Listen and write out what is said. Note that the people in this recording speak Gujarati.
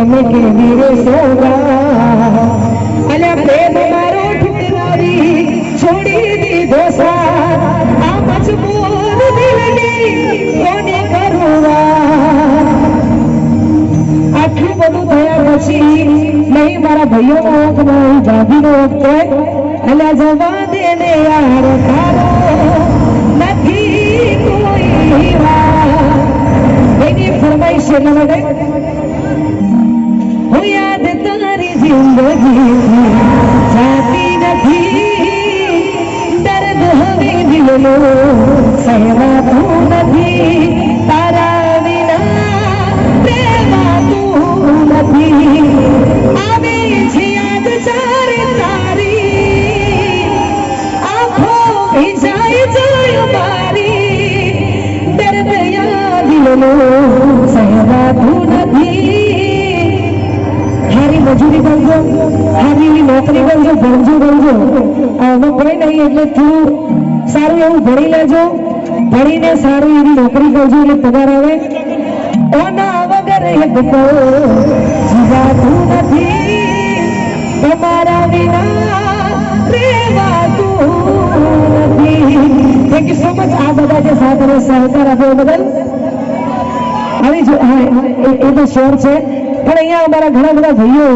તમે કેવી રે સોગા અલ્યા પ્રેમ મારો ઠુકરાવી છોડી દીધો આ મજબૂર દિલની કોને કરુવા આટલું બધું થયા પછી નહીં મારા ભાઈઓનો હક નહીં છે અલ્યા જવા દે ને યાર તારો. નથી કોઈ વાત એની ફરમાઈશ એના માટે જિંદગી જાતી નથી દર્દ હવે દિલનો સહેવાતું નથી તારા વિના રહેવાતું નથી આવે છે યાદ ચારે તારી આંખો ભીંજાય જાય મારી દર્દ યા દિલનો સહેવાતું નથી હારી મજૂરી કરજો હારી નોકરી કરજો, ભણજો ભણજો. હવે નહીં, એટલે તું સારું એવું ભણી લેજો. ભણીને સારી એવી નોકરી કરજો એટલે પગાર આવે. તમારા વિના રહેવાતું નથી. થેન્ક આ બધા જે સાથ અને સહકાર આપ્યો બદલ. આવી જો, હા, એ તો શોર છે. પણ અહીંયા અમારા ઘણા બધા ભાઈઓ